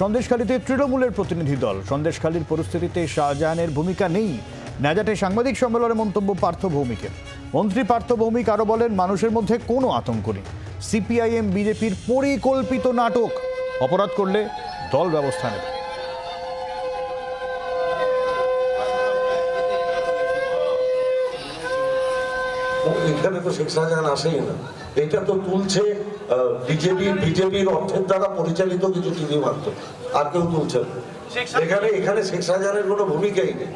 সন্দেশখালীতে তৃণমূলের প্রতিনিধি দল। সন্দেশখালীর পরিস্থিতিতে শাহজাহানের ভূমিকা নেই। ন্যাজাটে সাংবাদিক সম্মেলনে মন্তব্য পার্থ ভৌমিকের। মন্ত্রী পার্থ ভৌমিক আরও বলেন, মানুষের মধ্যে কোনো আতঙ্ক নেই। সিপিআইএম, বিজেপির পরিকল্পিত নাটক। অপরাধ করলে দল ব্যবস্থা নেবে। এখানে তো শেখ শাহজাহান আসেই না। এটা তো তুলছে বিজেপি বিজেপির অর্থের দ্বারা পরিচালিত কিছু টিভি আর কেউ এখানে এখানে শেখ শাহজাহানের কোনো ভূমিকাই নেই।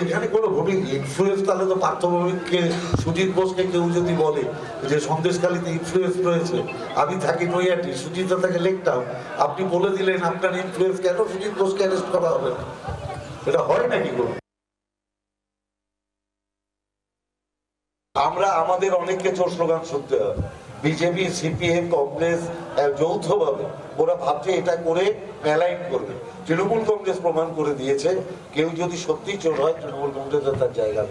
এইখানে কোনো ভূমিকা ইনফ্লুয়েন্স তাহলে তো পার্থভূমিককে সুজিত বোসকে কেউ যদি বলে যে সন্দেশকালীতে ইনফ্লুয়েন্স রয়েছে আমি থাকি নৈয়াটি সুজিত থাকে লেকটাও আপনি বলে দিলেন আপনার ইনফ্লুয়েন্স কেন সুজিত বোসকে অ্যারেস্ট করা হবে না? এটা হয় নাকি কোনো? আমরা আমাদের অনেককে চোর স্লোগান শুনতে হবে। বিজেপি সিপিএম কংগ্রেস যৌথভাবে ওরা ভাবছে এটা করে মেলাইন করবে। তৃণমূল কংগ্রেস প্রমাণ করে দিয়েছে কেউ যদি সত্যি চোর হয় তৃণমূল কংগ্রেসের তার জায়গা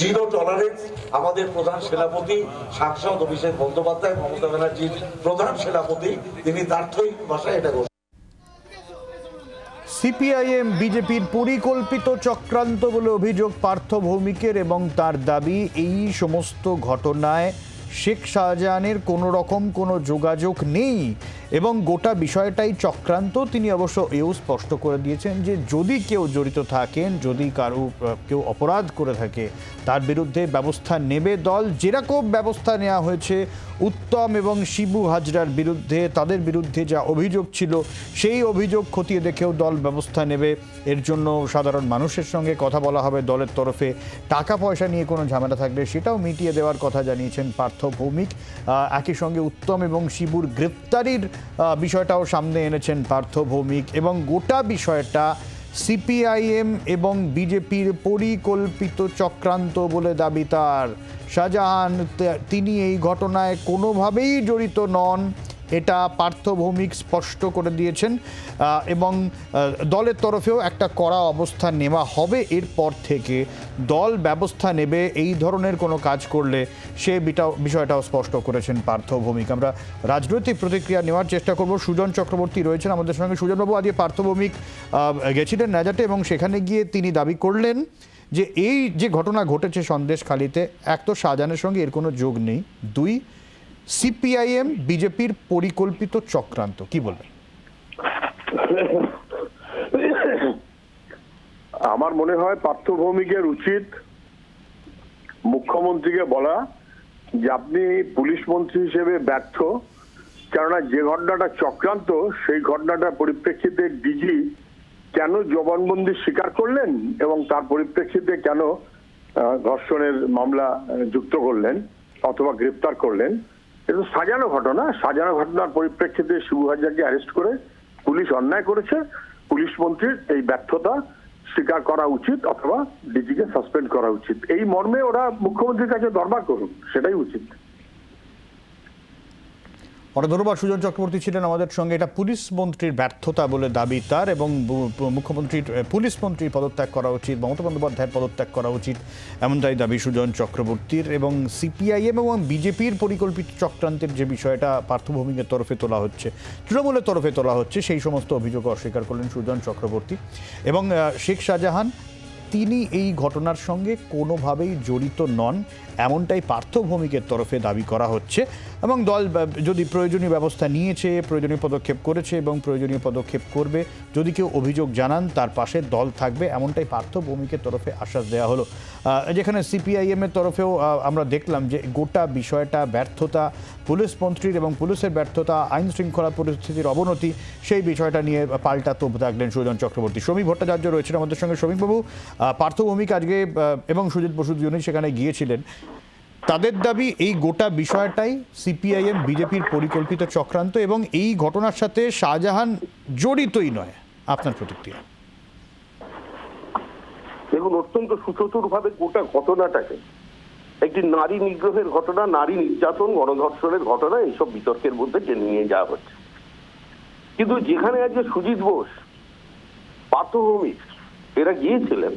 জিরো টলারেন্স আমাদের প্রধান সেনাপতি সাংসদ অভিষেক বন্দ্যোপাধ্যায় মমতা ব্যানার্জির প্রধান সেনাপতি তিনি তার্থিক ভাষায় এটা ঘোষণা সিপিআইএম বিজেপির পরিকল্পিত চক্রান্ত বলে অভিযোগ পার্থ ভৌমিকের এবং তার দাবি এই সমস্ত ঘটনায় শেখ শাহজাহানের কোনো রকম কোনো যোগাযোগ নেই এবং গোটা বিষয়টাই চক্রান্ত। তিনি অবশ্য এও স্পষ্ট করে দিয়েছেন যে যদি কেউ জড়িত থাকেন, যদি কারও কেউ অপরাধ করে থাকে, তার বিরুদ্ধে ব্যবস্থা নেবে দল। যেরকম ব্যবস্থা নেওয়া হয়েছে, উত্তম এবং শিবু হাজরার বিরুদ্ধে, তাদের বিরুদ্ধে যা অভিযোগ ছিল, সেই অভিযোগ খতিয়ে দেখেও দল ব্যবস্থা নেবে। এর জন্য সাধারণ মানুষের সঙ্গে কথা বলা হবে দলের তরফে। টাকা পয়সা নিয়ে কোনো ঝামেলা থাকলে সেটাও মিটিয়ে দেওয়ার কথা জানিয়েছেন পার্থ ভৌমিক একই সঙ্গে উত্তম এবং শিবুর গ্রেপ্তারির বিষয়টাও সামনে এনেছেন পার্থ ভৌমিক এবং গোটা বিষয়টা সিপিআইএম এবং বিজেপির পরিকল্পিত চক্রান্ত বলে দাবি তার। শাহজাহান তিনি এই ঘটনায় কোনোভাবেই জড়িত নন। এটা পার্থ ভৌমিক স্পষ্ট করে দিয়েছেন এবং দলের তরফেও একটা কড়া অবস্থান নেওয়া হবে এরপর থেকে। দল ব্যবস্থা নেবে, এই ধরনের কোনো কাজ করলে সে বিষয়টাও স্পষ্ট করেছেন পার্থ ভৌমিক আমরা রাজনৈতিক প্রতিক্রিয়া নেওয়ার চেষ্টা করব। সুজন চক্রবর্তী রয়েছেন আমাদের সঙ্গে। সুজনবাবু, আজকে পার্থ ভৌমিক গেছিলেন নাজাটে এবং সেখানে গিয়ে তিনি দাবি করলেন যে এই যে ঘটনা ঘটেছে সন্দেশখালিতে, এক তো শাহজাহানের সঙ্গে এর কোনো যোগ নেই। দুই সিপিআইএম, বিজেপির পরিকল্পিত চক্রান্ত, কি বলবেন? আমার মনে হয় পার্থভৌমিকের উচিত মুখ্যমন্ত্রীকে বলা যে আপনি পুলিশ মন্ত্রী হিসেবে ব্যর্থ, কেননা যে ঘটনাটা চক্রান্ত, সেই ঘটনাটার পরিপ্রেক্ষিতে ডিজি কেন জবানবন্দি স্বীকার করলেন এবং তার পরিপ্রেক্ষিতে কেন ধর্ষণের মামলা যুক্ত করলেন অথবা গ্রেপ্তার করলেন। এটা সাজানো ঘটনা, সাজানো ঘটনার পরিপ্রেক্ষিতে শিবু হাজারকে অ্যারেস্ট করে পুলিশ অন্যায় করেছে। পুলিশ মন্ত্রীর এই ব্যর্থতা স্বীকার করা উচিত অথবা ডিজিকে সাসপেন্ড করা উচিত। এই মর্মে ওরা মুখ্যমন্ত্রীর কাছে দরবার করুন, সেটাই উচিত। ধন্যবাদ, সুজন চক্রবর্তী ছিলেন আমাদের সঙ্গে। এটা পুলিশ মন্ত্রীর ব্যর্থতা বলে দাবি তার এবং মুখ্যমন্ত্রীর পুলিশ মন্ত্রীর পদত্যাগ করা উচিত, মমতা বন্দ্যোপাধ্যায়ের পদত্যাগ করা উচিত, এমনটাই দাবি সুজন চক্রবর্তীর এবং সিপিআইএম এবং বিজেপির পরিকল্পিত চক্রান্তের যে বিষয়টা পার্থভূমিকের তরফে তোলা হচ্ছে, তৃণমূলের তরফে তোলা হচ্ছে, সেই সমস্ত অভিযোগ অস্বীকার করলেন সুজন চক্রবর্তী এবং শেখ শাহজাহান তিনি এই ঘটনার সঙ্গে কোনোভাবেই জড়িত নন, এমনটাই পার্থভূমিকের তরফে দাবি করা হচ্ছে। এবং দল যদি প্রয়োজনীয় ব্যবস্থা নিয়েছে প্রয়োজনীয় পদক্ষেপ করেছে এবং প্রয়োজনীয় পদক্ষেপ করবে যদি কেউ অভিযোগ জানান তার পাশে দল থাকবে এমনটাই পার্থভৌমিকের তরফে আশ্বাস দেওয়া হলো। যেখানে সিপিআইএমের তরফেও আমরা দেখলাম যে গোটা বিষয়টা ব্যর্থতা পুলিশ মন্ত্রীর এবং পুলিশের ব্যর্থতা আইন শৃঙ্খলা পরিস্থিতির অবনতি সেই বিষয়টা নিয়ে পাল্টা তোপ থাকলেন সুজন চক্রবর্তী। শ্রমিক ভট্টাচার্য রয়েছেন আমাদের সঙ্গে। শ্রমিকবাবু আহ, পার্থভৌমিক আজকে এবং সুজিত বসু দুজনেই সেখানে গিয়েছিলেন। তাদের দাবি, এই গোটা বিষয়টাই সিপিআইএম, বিজেপির পরিকল্পিত চক্রান্ত এবং এই ঘটনার সাথে শাহজাহান জড়িতই নয়। আপনার প্রতিক্রিয়া? দেখুন, অত্যন্ত সুচতুর ভাবে গোটা ঘটনাটাকে, একটি নারী নিগ্রহের ঘটনা, নারী নির্যাতন, গণধর্ষণের ঘটনা, এইসব বিতর্কের মধ্যে টেনে নিয়ে যাওয়া হচ্ছে। কিন্তু যেখানে আজকে সুজিত বোস, পার্থভৌমিক, এরা গিয়েছিলেন,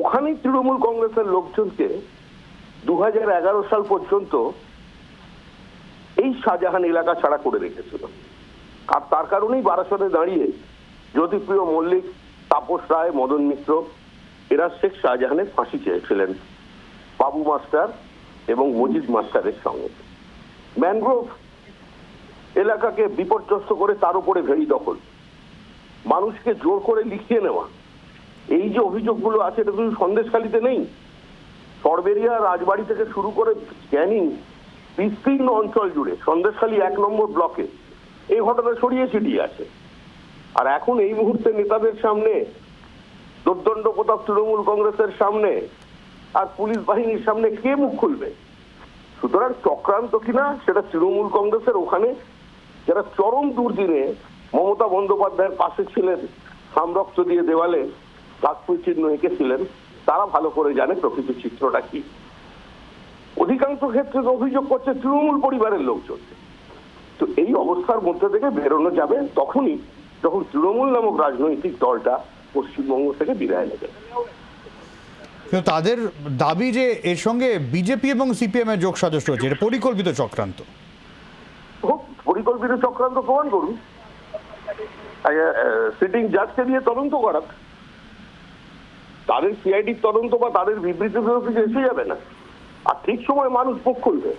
ওখানেই তৃণমূল কংগ্রেসের লোকজনকে দু হাজার এগারো সাল পর্যন্ত এই শাহজাহান এলাকা ছাড়া করে রেখেছিল। আর তার কারণেই বারাসতে দাঁড়িয়ে জ্যোতিপ্রিয় মল্লিক, তাপস রায়, মদন মিত্র, এরা শেখ শাহজাহানের ফাঁসি চেয়েছিলেন। বাবু মাস্টার এবং মজিদ মাস্টারের সঙ্গে। ম্যানগ্রোভ এলাকাকে বিপর্যস্ত করে তার উপরে ভেড়ি দখল। মানুষকে জোর করে লিখিয়ে নেওয়া। এই যে অভিযোগগুলো আছে, এটা শুধু সন্দেশখালিতে নেই। সরবেরিয়া রাজবাড়ি থেকে শুরু করে ক্যানিং বিস্তীর্ণ অঞ্চল জুড়ে, সন্দেশখালী এক নম্বর ব্লকে। এই ঘটনা ছড়িয়ে ছিটিয়ে আছে। আর এখন এই মুহূর্তে নেতাদের সামনে, দুর্দণ্ড প্রতাপ তৃণমূল কংগ্রেসের সামনে আর পুলিশ বাহিনীর সামনে কে মুখ খুলবে? সুতরাং চক্রান্ত কিনা, সেটা তৃণমূল কংগ্রেসের ওখানে। যারা চরম দুর্দিনে মমতা বন্দ্যোপাধ্যায়ের পাশে ছিলেন সামরক্ত দিয়ে দেওয়ালে কাকপুর চিহ্ন এঁকেছিলেন। তারা ভালো করে জানে প্রকৃত চিত্রটা কি। অধিকাংশ ক্ষেত্রে অভিযোগ করছে তৃণমূল পরিবারের লোকজন তো এই অবস্থার মধ্যে থেকে বেরোনো যাবে তখনই যখন তৃণমূল নামক রাজনৈতিক দলটা পশ্চিমবঙ্গ থেকে বিদায় নেবে। কিন্তু তাদের দাবি যে এর সঙ্গে বিজেপি এবং সিপিএম এর যোগ সদস্য হচ্ছে এটা পরিকল্পিত চক্রান্ত। হোক পরিকল্পিত চক্রান্ত প্রমাণ করুন। সিটিং জাজকে দিয়ে তদন্ত করাক। তাদের সিআইডির তদন্ত বা তাদের বিবৃতি কিছু এসে যাবে না। আর ঠিক সময় মানুষ মুখ খুলবে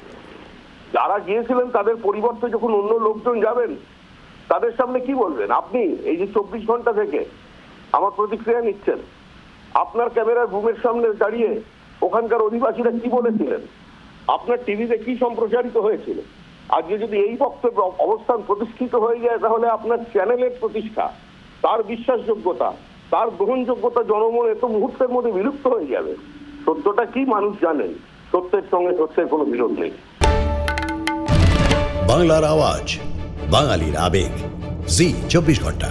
যারা গিয়েছিলেন, তাদের পরিবর্তে যখন অন্য লোকজন যাবেন, তাদের সামনে কি বলবেন? আপনি এই যে চব্বিশ ঘণ্টা থেকে আমার প্রতিক্রিয়া নিচ্ছেন। আপনার ক্যামেরার বুমের সামনে দাঁড়িয়ে ওখানকার অধিবাসীরা কি বলেছিলেন? আপনার টিভিতে কি সম্প্রচারিত হয়েছিল? আজকে যদি এই বক্তব্য অবস্থান প্রতিষ্ঠিত হয়ে যায়, তাহলে আপনার চ্যানেলের প্রতিষ্ঠা, তার বিশ্বাসযোগ্যতা তার গ্রহণযোগ্যতা জনমনে তো মুহূর্তের মধ্যে বিলুপ্ত হয়ে যাবে। সত্যটা কি মানুষ জানেন সত্যের সঙ্গে সত্যের কোনো বিরোধ নেই। বাংলার আওয়াজ, বাঙালির আবেগ। জি, চব্বিশ ঘণ্টা।